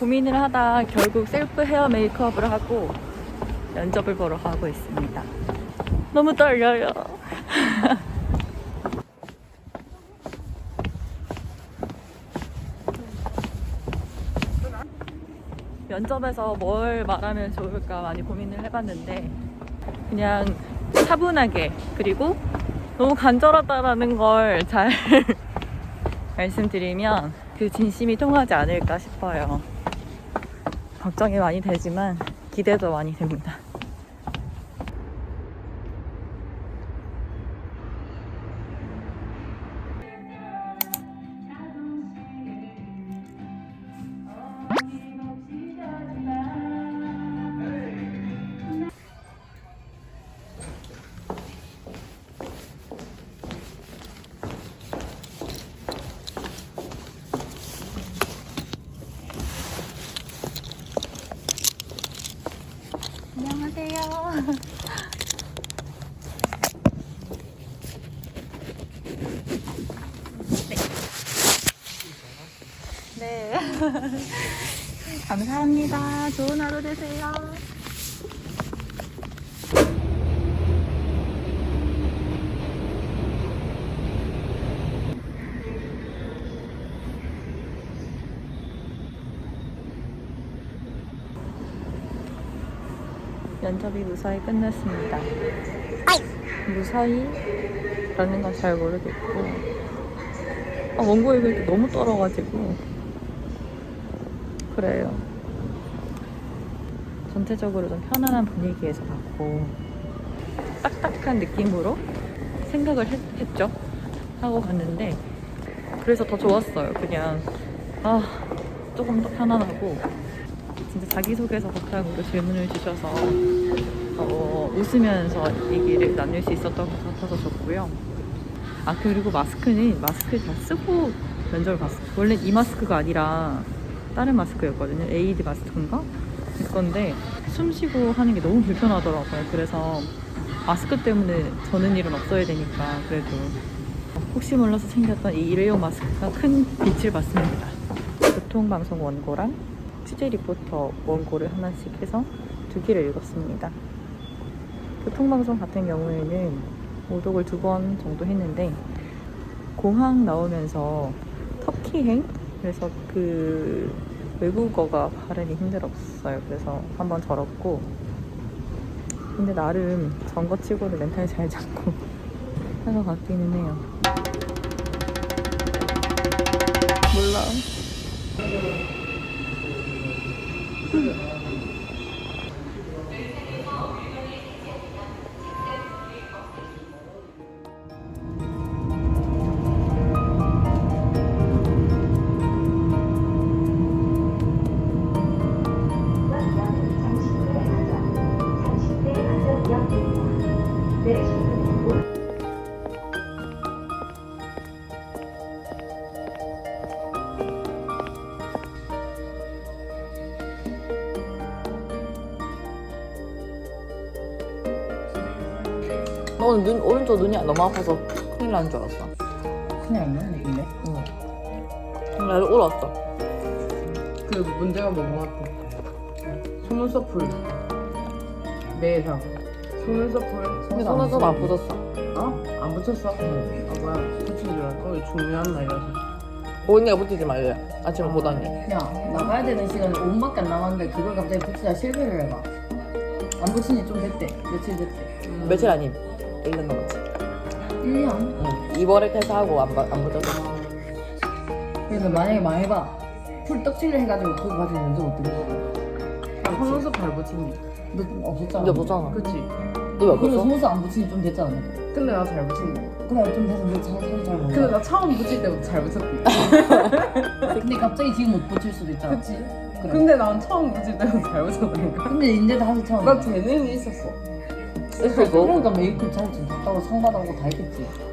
고민을 하다 결국 셀프 헤어 메이크업을 하고 면접을 보러 가고 있습니다. 너무 떨려요. 면접에서 뭘 말하면 좋을까 많이 고민을 해봤는데 그냥 차분하게 그리고 너무 간절하다라는 걸 잘 말씀드리면 그 진심이 통하지 않을까 싶어요. 걱정이 많이 되지만 기대도 많이 됩니다. 네. 감사합니다. 좋은 하루 되세요. 면접이 무사히 끝났습니다. 무사히라는 건 잘 모르겠고 아, 원고 읽을 때 너무 떨어가지고 그래요. 전체적으로 좀 편안한 분위기에서 봤고 딱딱한 느낌으로 생각을 했, 했죠. 하고 갔는데 그래서 더 좋았어요. 그냥 아 조금 더 편안하고 진짜 자기소개서 바탕으로 질문을 주셔서 어, 웃으면서 얘기를 나눌 수 있었던 것 같아서 좋고요. 아 그리고 마스크는 마스크 다 쓰고 면접을 봤어요. 원래 이 마스크가 아니라 다른 마스크였거든요. 에이드 마스크인가? 그건데 숨 쉬고 하는 게 너무 불편하더라고요. 그래서 마스크 때문에 저는 일은 없어야 되니까 그래도 혹시 몰라서 챙겼던 이 일회용 마스크가 큰 빛을 봤습니다. 교통방송 원고랑 취재 리포터 원고를 하나씩 해서 두 개를 읽었습니다. 교통방송 같은 경우에는 오독을 두 번 정도 했는데 공항 나오면서 터키행 그래서 그 외국어가 발음이 힘들었어요. 그래서 한번 절었고 근데 나름 전거 치고는 멘탈 잘 잡고 한것 같기는 해요. 몰라. 嗯。 너 오늘 눈, 오른쪽 눈이 너무 아파서 큰일 난줄 알았어. 그냥 안 나는 느낌인데? 응. 나도 울었어. 그 문제가 뭔 것 같아? 속눈썹 풀 매상 속눈썹풀 근데 속눈썹 안 붙었어. 어? 안 붙였어? 응 아 뭐야 붙인 줄 알고 이거 중요한 날이라서 언니가 붙이지 말래. 아침에 보다니. 야 나가야 되는 시간이 5분밖에 안 남았는데 그걸 갑자기 붙이자 실패를 해봐 안 붙인 지좀 됐대 며칠 됐대 며칠 아님. 1년 넘었지. 1년 응. 2월에 퇴사하고 안, 바- 안 붙었어. 그래서 만약에 망해봐 풀 떡칠을 해가지고 그거 가지고 면접 어떻게 해? 나 속눈썹 잘 붙인디 너 없었잖아 이제 붙잖아. 그치? 너왜 그리고 붙어? 속눈썹 안지좀 됐잖아 근데 나 잘 붙인디 그래 좀 돼서 너잘 잘 몰라 근데 나 처음 붙일 때부터 잘 붙였디 근데 갑자기 지금 못 붙일 수도 있잖아 그치? 그래. 근데 난 처음 붙일 때부터 잘 붙였다니까 근데 이제 다시 처음 나 재능이 있었어. 그러니까 메이크업 잘좀 됐다고 상 받아오고 다 했겠지